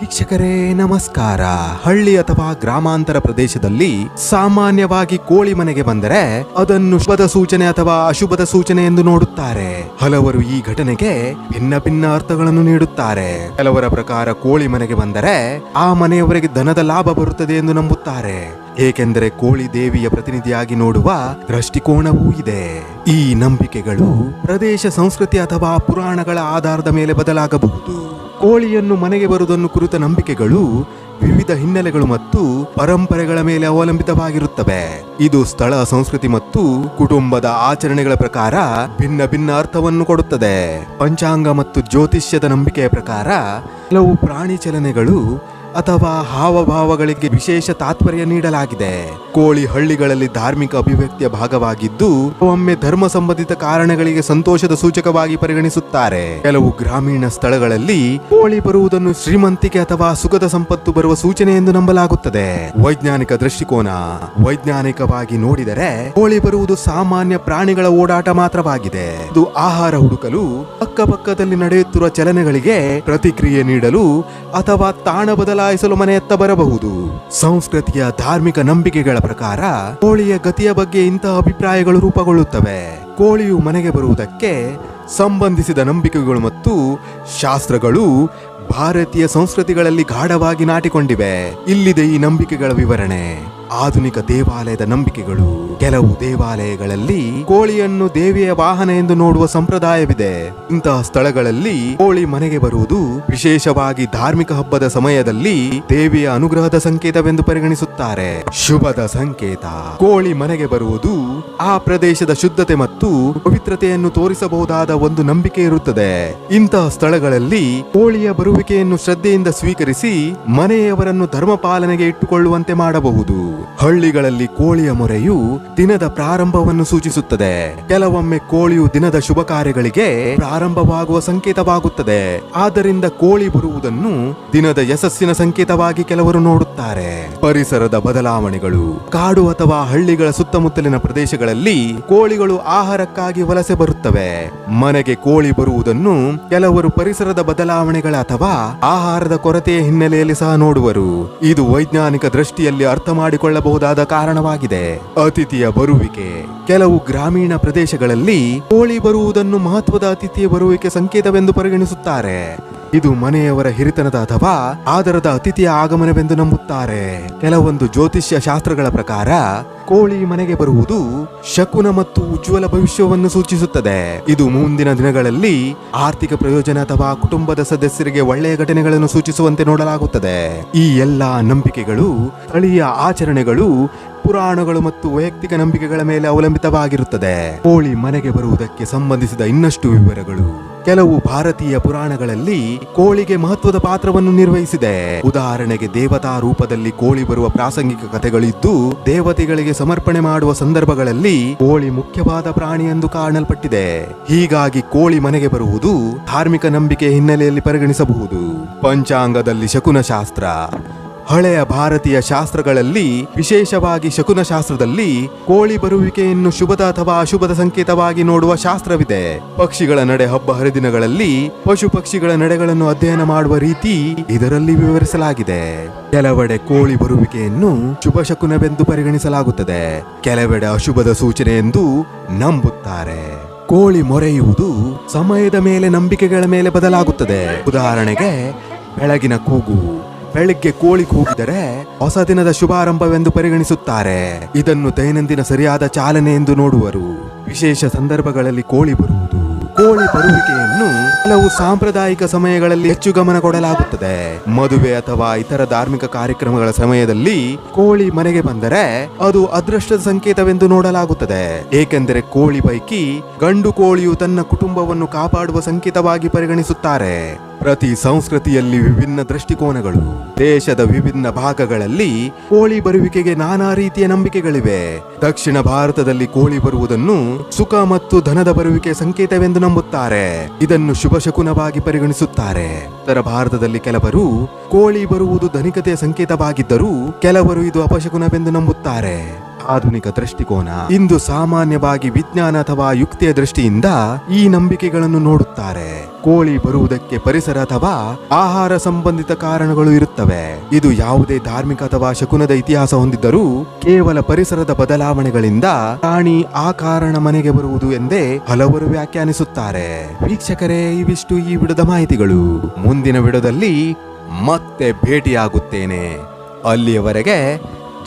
ವೀಕ್ಷಕರೇ, ನಮಸ್ಕಾರ. ಹಳ್ಳಿ ಅಥವಾ ಗ್ರಾಮಾಂತರ ಪ್ರದೇಶದಲ್ಲಿ ಸಾಮಾನ್ಯವಾಗಿ ಕೋಳಿ ಮನೆಗೆ ಬಂದರೆ ಅದನ್ನು ಶುಭದ ಸೂಚನೆ ಅಥವಾ ಅಶುಭದ ಸೂಚನೆ ಎಂದು ನೋಡುತ್ತಾರೆ. ಹಲವರು ಈ ಘಟನೆಗೆ ಭಿನ್ನ ಭಿನ್ನ ಅರ್ಥಗಳನ್ನು ನೀಡುತ್ತಾರೆ. ಕೆಲವರ ಪ್ರಕಾರ ಕೋಳಿ ಮನೆಗೆ ಬಂದರೆ ಆ ಮನೆಯವರಿಗೆ ಧನದ ಲಾಭ ಬರುತ್ತದೆ ಎಂದು ನಂಬುತ್ತಾರೆ. ಏಕೆಂದರೆ ಕೋಳಿ ದೇವಿಯ ಪ್ರತಿನಿಧಿಯಾಗಿ ನೋಡುವ ದೃಷ್ಟಿಕೋನವೂ ಇದೆ. ಈ ನಂಬಿಕೆಗಳು ಪ್ರದೇಶ, ಸಂಸ್ಕೃತಿ ಅಥವಾ ಪುರಾಣಗಳ ಆಧಾರದ ಮೇಲೆ ಬದಲಾಗಬಹುದು. ಕೋಳಿಯನ್ನು ಮನೆಗೆ ಬರುವುದನ್ನು ಕುರಿತ ನಂಬಿಕೆಗಳು ವಿವಿಧ ಹಿನ್ನೆಲೆಗಳು ಮತ್ತು ಪರಂಪರೆಗಳ ಮೇಲೆ ಅವಲಂಬಿತವಾಗಿರುತ್ತವೆ. ಇದು ಸ್ಥಳ, ಸಂಸ್ಕೃತಿ ಮತ್ತು ಕುಟುಂಬದ ಆಚರಣೆಗಳ ಪ್ರಕಾರ ಭಿನ್ನ ಭಿನ್ನ ಅರ್ಥವನ್ನು ಕೊಡುತ್ತದೆ. ಪಂಚಾಂಗ ಮತ್ತು ಜ್ಯೋತಿಷ್ಯದ ನಂಬಿಕೆಯ ಪ್ರಕಾರ, ಕೆಲವು ಪ್ರಾಣಿ ಚಲನೆಗಳು ಅಥವಾ ಹಾವಭಾವಗಳಿಗೆ ವಿಶೇಷ ತಾತ್ಪರ್ಯ ನೀಡಲಾಗಿದೆ. ಕೋಳಿ ಹಳ್ಳಿಗಳಲ್ಲಿ ಧಾರ್ಮಿಕ ಅಭಿವ್ಯಕ್ತಿಯ ಭಾಗವಾಗಿದ್ದು, ಒಮ್ಮೆ ಧರ್ಮ ಸಂಬಂಧಿತ ಕಾರಣಗಳಿಗೆ ಸಂತೋಷದ ಸೂಚಕವಾಗಿ ಪರಿಗಣಿಸುತ್ತಾರೆ. ಕೆಲವು ಗ್ರಾಮೀಣ ಸ್ಥಳಗಳಲ್ಲಿ ಕೋಳಿ ಬರುವುದನ್ನು ಶ್ರೀಮಂತಿಕೆ ಅಥವಾ ಸುಖದ ಸಂಪತ್ತು ಬರುವ ಸೂಚನೆ ಎಂದು ನಂಬಲಾಗುತ್ತದೆ. ವೈಜ್ಞಾನಿಕ ದೃಷ್ಟಿಕೋನ. ವೈಜ್ಞಾನಿಕವಾಗಿ ನೋಡಿದರೆ, ಕೋಳಿ ಬರುವುದು ಸಾಮಾನ್ಯ ಪ್ರಾಣಿಗಳ ಓಡಾಟ ಮಾತ್ರವಾಗಿದೆ. ಇದು ಆಹಾರ ಹುಡುಕಲು, ಅಕ್ಕಪಕ್ಕದಲ್ಲಿ ನಡೆಯುತ್ತಿರುವ ಚಲನೆಗಳಿಗೆ ಪ್ರತಿಕ್ರಿಯೆ ನೀಡಲು ಅಥವಾ ತಾಣ ಬದಲಾಯಿಸಲು ಮನೆಯತ್ತ ಬರಬಹುದು. ಸಂಸ್ಕೃತಿಯ ಧಾರ್ಮಿಕ ನಂಬಿಕೆಗಳ ಪ್ರಕಾರ, ಕೋಳಿಯ ಗತಿಯ ಬಗ್ಗೆ ಇಂತಹ ಅಭಿಪ್ರಾಯಗಳು ರೂಪುಗೊಳ್ಳುತ್ತವೆ. ಕೋಳಿಯು ಮನೆಗೆ ಬರುವುದಕ್ಕೆ ಸಂಬಂಧಿಸಿದ ನಂಬಿಕೆಗಳು ಮತ್ತು ಶಾಸ್ತ್ರಗಳು ಭಾರತೀಯ ಸಂಸ್ಕೃತಿಗಳಲ್ಲಿ ಗಾಢವಾಗಿ ನಾಟಿಕೊಂಡಿವೆ. ಇಲ್ಲಿದೆ ಈ ನಂಬಿಕೆಗಳ ವಿವರಣೆ. ಆಧುನಿಕ ದೇವಾಲಯದ ನಂಬಿಕೆಗಳು. ಕೆಲವು ದೇವಾಲಯಗಳಲ್ಲಿ ಕೋಳಿಯನ್ನು ದೇವಿಯ ವಾಹನ ಎಂದು ನೋಡುವ ಸಂಪ್ರದಾಯವಿದೆ. ಇಂತಹ ಸ್ಥಳಗಳಲ್ಲಿ ಕೋಳಿ ಮನೆಗೆ ಬರುವುದು ವಿಶೇಷವಾಗಿ ಧಾರ್ಮಿಕ ಹಬ್ಬದ ಸಮಯದಲ್ಲಿ ದೇವಿಯ ಅನುಗ್ರಹದ ಸಂಕೇತವೆಂದು ಪರಿಗಣಿಸುತ್ತಾರೆ. ಶುಭದ ಸಂಕೇತ. ಕೋಳಿ ಮನೆಗೆ ಬರುವುದು ಆ ಪ್ರದೇಶದ ಶುದ್ಧತೆ ಮತ್ತು ಪವಿತ್ರತೆಯನ್ನು ತೋರಿಸಬಹುದಾದ ಒಂದು ನಂಬಿಕೆ ಇರುತ್ತದೆ. ಇಂತಹ ಸ್ಥಳಗಳಲ್ಲಿ ಕೋಳಿಯ ಬರುವಿಕೆಯನ್ನು ಶ್ರದ್ಧೆಯಿಂದ ಸ್ವೀಕರಿಸಿ ಮನೆಯವರನ್ನು ಧರ್ಮ ಪಾಲನೆಗೆ ಇಟ್ಟುಕೊಳ್ಳುವಂತೆ ಮಾಡಬಹುದು. ಹಳ್ಳಿಗಳಲ್ಲಿ ಕೋಳಿಯ ಮೊರೆಯು ದಿನದ ಪ್ರಾರಂಭವನ್ನು ಸೂಚಿಸುತ್ತದೆ. ಕೆಲವೊಮ್ಮೆ ಕೋಳಿಯು ದಿನದ ಶುಭ ಕಾರ್ಯಗಳಿಗೆ ಪ್ರಾರಂಭವಾಗುವ ಸಂಕೇತವಾಗುತ್ತದೆ. ಆದ್ದರಿಂದ ಕೋಳಿ ಬರುವುದನ್ನು ದಿನದ ಯಶಸ್ಸಿನ ಸಂಕೇತವಾಗಿ ಕೆಲವರು ನೋಡುತ್ತಾರೆ. ಪರಿಸರದ ಬದಲಾವಣೆಗಳು. ಕಾಡು ಅಥವಾ ಹಳ್ಳಿಗಳ ಸುತ್ತಮುತ್ತಲಿನ ಪ್ರದೇಶಗಳಲ್ಲಿ ಕೋಳಿಗಳು ಆಹಾರಕ್ಕಾಗಿ ವಲಸೆ ಬರುತ್ತವೆ. ಮನೆಗೆ ಕೋಳಿ ಬರುವುದನ್ನು ಕೆಲವರು ಪರಿಸರದ ಬದಲಾವಣೆಗಳ ಅಥವಾ ಆಹಾರದ ಕೊರತೆಯ ಹಿನ್ನೆಲೆಯಲ್ಲಿ ಸಹ ನೋಡುವರು. ಇದು ವೈಜ್ಞಾನಿಕ ದೃಷ್ಟಿಯಲ್ಲಿ ಅರ್ಥ ಮಾಡಿಕೊಳ್ಳಬಹುದಾದ ಕಾರಣವಾಗಿದೆ. ಅತಿಥಿಯ ಬರುವಿಕೆ. ಕೆಲವು ಗ್ರಾಮೀಣ ಪ್ರದೇಶಗಳಲ್ಲಿ ಕೋಳಿ ಬರುವುದನ್ನು ಮಹತ್ವದ ಅತಿಥಿಯ ಬರುವಿಕೆ ಸಂಕೇತವೆಂದು ಪರಿಗಣಿಸುತ್ತಾರೆ. ಇದು ಮನೆಯವರ ಹಿರಿತನದ ಅಥವಾ ಆದರದ ಅತಿಥಿಯ ಆಗಮನವೆಂದು ನಂಬುತ್ತಾರೆ. ಕೆಲವೊಂದು ಜ್ಯೋತಿಷ್ಯ ಶಾಸ್ತ್ರಗಳ ಪ್ರಕಾರ, ಕೋಳಿ ಮನೆಗೆ ಬರುವುದು ಶಕುನ ಮತ್ತು ಉಜ್ವಲ ಭವಿಷ್ಯವನ್ನು ಸೂಚಿಸುತ್ತದೆ. ಇದು ಮುಂದಿನ ದಿನಗಳಲ್ಲಿ ಆರ್ಥಿಕ ಪ್ರಯೋಜನ ಅಥವಾ ಕುಟುಂಬದ ಸದಸ್ಯರಿಗೆ ಒಳ್ಳೆಯ ಘಟನೆಗಳನ್ನು ಸೂಚಿಸುವಂತೆ ನೋಡಲಾಗುತ್ತದೆ. ಈ ಎಲ್ಲಾ ನಂಬಿಕೆಗಳು, ಸ್ಥಳೀಯ ಆಚರಣೆಗಳು, ಪುರಾಣಗಳು ಮತ್ತು ವೈಯಕ್ತಿಕ ನಂಬಿಕೆಗಳ ಮೇಲೆ ಅವಲಂಬಿತವಾಗಿರುತ್ತದೆ. ಕೋಳಿ ಮನೆಗೆ ಬರುವುದಕ್ಕೆ ಸಂಬಂಧಿಸಿದ ಇನ್ನಷ್ಟು ವಿವರಗಳು. ಕೆಲವು ಭಾರತೀಯ ಪುರಾಣಗಳಲ್ಲಿ ಕೋಳಿಗೆ ಮಹತ್ವದ ಪಾತ್ರವನ್ನು ನಿರ್ವಹಿಸಿದೆ. ಉದಾಹರಣೆಗೆ ದೇವತಾ ರೂಪದಲ್ಲಿ ಕೋಳಿ ಬರುವ ಪ್ರಾಸಂಗಿಕ ಕಥೆಗಳಿದ್ದು, ದೇವತೆಗಳಿಗೆ ಸಮರ್ಪಣೆ ಮಾಡುವ ಸಂದರ್ಭಗಳಲ್ಲಿ ಕೋಳಿ ಮುಖ್ಯವಾದ ಪ್ರಾಣಿ ಎಂದು ಕಾಣಲ್ಪಟ್ಟಿದೆ. ಹೀಗಾಗಿ ಕೋಳಿ ಮನೆಗೆ ಬರುವುದು ಧಾರ್ಮಿಕ ನಂಬಿಕೆ ಹಿನ್ನೆಲೆಯಲ್ಲಿ ಪರಿಗಣಿಸಬಹುದು. ಪಂಚಾಂಗದಲ್ಲಿ ಶಕುನ ಶಾಸ್ತ್ರ ಹಳೆಯ ಭಾರತೀಯ ಶಾಸ್ತ್ರಗಳಲ್ಲಿ, ವಿಶೇಷವಾಗಿ ಶಕುನ ಶಾಸ್ತ್ರದಲ್ಲಿ, ಕೋಳಿ ಬರುವಿಕೆಯನ್ನು ಶುಭದ ಅಥವಾ ಅಶುಭದ ಸಂಕೇತವಾಗಿ ನೋಡುವ ಶಾಸ್ತ್ರವಿದೆ. ಪಕ್ಷಿಗಳ ನಡೆ ಹಬ್ಬ ಹರಿದಿನಗಳಲ್ಲಿ, ಪಶು ಪಕ್ಷಿಗಳ ನಡೆಗಳನ್ನು ಅಧ್ಯಯನ ಮಾಡುವ ರೀತಿ ಇದರಲ್ಲಿ ವಿವರಿಸಲಾಗಿದೆ. ಕೆಲವೆಡೆ ಕೋಳಿ ಬರುವಿಕೆಯನ್ನು ಶುಭ ಶಕುನವೆಂದು ಪರಿಗಣಿಸಲಾಗುತ್ತದೆ. ಕೆಲವೆಡೆ ಅಶುಭದ ಸೂಚನೆ ಎಂದು ನಂಬುತ್ತಾರೆ. ಕೋಳಿ ಮೊರೆಯುವುದು ಸಮಯದ ಮೇಲೆ ನಂಬಿಕೆಗಳ ಮೇಲೆ ಬದಲಾಗುತ್ತದೆ. ಉದಾಹರಣೆಗೆ, ಬೆಳಗಿನ ಕೂಗು. ಬೆಳಿಗ್ಗೆ ಕೋಳಿ ಕೂಗಿದರೆ ಹೊಸ ದಿನದ ಶುಭಾರಂಭವೆಂದು ಪರಿಗಣಿಸುತ್ತಾರೆ. ಇದನ್ನು ದೈನಂದಿನ ಸರಿಯಾದ ಚಾಲನೆ ಎಂದು ನೋಡುವರು. ವಿಶೇಷ ಸಂದರ್ಭಗಳಲ್ಲಿ ಕೋಳಿ ಬರುವುದು. ಕೋಳಿ ಬರುವಿಕೆಯನ್ನು ಕೆಲವು ಸಾಂಪ್ರದಾಯಿಕ ಸಮಯಗಳಲ್ಲಿ ಹೆಚ್ಚು ಗಮನ ಕೊಡಲಾಗುತ್ತದೆ. ಮದುವೆ ಅಥವಾ ಇತರ ಧಾರ್ಮಿಕ ಕಾರ್ಯಕ್ರಮಗಳ ಸಮಯದಲ್ಲಿ ಕೋಳಿ ಮನೆಗೆ ಬಂದರೆ ಅದು ಅದೃಷ್ಟದ ಸಂಕೇತವೆಂದು ನೋಡಲಾಗುತ್ತದೆ. ಏಕೆಂದರೆ ಕೋಳಿ ಪೈಕಿ ಗಂಡು ಕೋಳಿಯು ತನ್ನ ಕುಟುಂಬವನ್ನು ಕಾಪಾಡುವ ಸಂಕೇತವಾಗಿ ಪರಿಗಣಿಸುತ್ತಾರೆ. ಪ್ರತಿ ಸಂಸ್ಕೃತಿಯಲ್ಲಿ ವಿಭಿನ್ನ ದೃಷ್ಟಿಕೋನಗಳು, ದೇಶದ ವಿಭಿನ್ನ ಭಾಗಗಳಲ್ಲಿ ಕೋಳಿ ಬರುವಿಕೆಗೆ ನಾನಾ ರೀತಿಯ ನಂಬಿಕೆಗಳಿವೆ. ದಕ್ಷಿಣ ಭಾರತದಲ್ಲಿ ಕೋಳಿ ಬರುವುದನ್ನು ಸುಖ ಮತ್ತು ಧನದ ಬರುವಿಕೆ ಸಂಕೇತವೆಂದು ನಂಬುತ್ತಾರೆ. ಇದನ್ನು ಶುಭ ಶಕುನವಾಗಿ ಪರಿಗಣಿಸುತ್ತಾರೆ. ಉತ್ತರ ಭಾರತದಲ್ಲಿ ಕೆಲವರು ಕೋಳಿ ಬರುವುದು ಧನಿಕತೆಯ ಸಂಕೇತವಾಗಿದ್ದರೂ ಕೆಲವರು ಇದು ಅಪಶಕುನವೆಂದು ನಂಬುತ್ತಾರೆ. ಆಧುನಿಕ ದೃಷ್ಟಿಕೋನ. ಇಂದು ಸಾಮಾನ್ಯವಾಗಿ ವಿಜ್ಞಾನ ಅಥವಾ ಯುಕ್ತಿಯ ದೃಷ್ಟಿಯಿಂದ ಈ ನಂಬಿಕೆಗಳನ್ನು ನೋಡುತ್ತಾರೆ. ಕೋಳಿ ಬರುವುದಕ್ಕೆ ಪರಿಸರ ಅಥವಾ ಆಹಾರ ಸಂಬಂಧಿತ ಕಾರಣಗಳು ಇರುತ್ತವೆ. ಇದು ಯಾವುದೇ ಧಾರ್ಮಿಕ ಅಥವಾ ಶಕುನದ ಇತಿಹಾಸ ಹೊಂದಿದ್ದರೂ ಕೇವಲ ಪರಿಸರದ ಬದಲಾವಣೆಗಳಿಂದ ಪ್ರಾಣಿ ಆ ಕಾರಣ ಮನೆಗೆ ಬರುವುದು ಎಂದೇ ಹಲವರು ವ್ಯಾಖ್ಯಾನಿಸುತ್ತಾರೆ. ವೀಕ್ಷಕರೇ, ಇವಿಷ್ಟು ಈ ವಿಡದ ಮಾಹಿತಿಗಳು. ಮುಂದಿನ ವಿಡದಲ್ಲಿ ಮತ್ತೆ ಭೇಟಿಯಾಗುತ್ತೇನೆ. ಅಲ್ಲಿಯವರೆಗೆ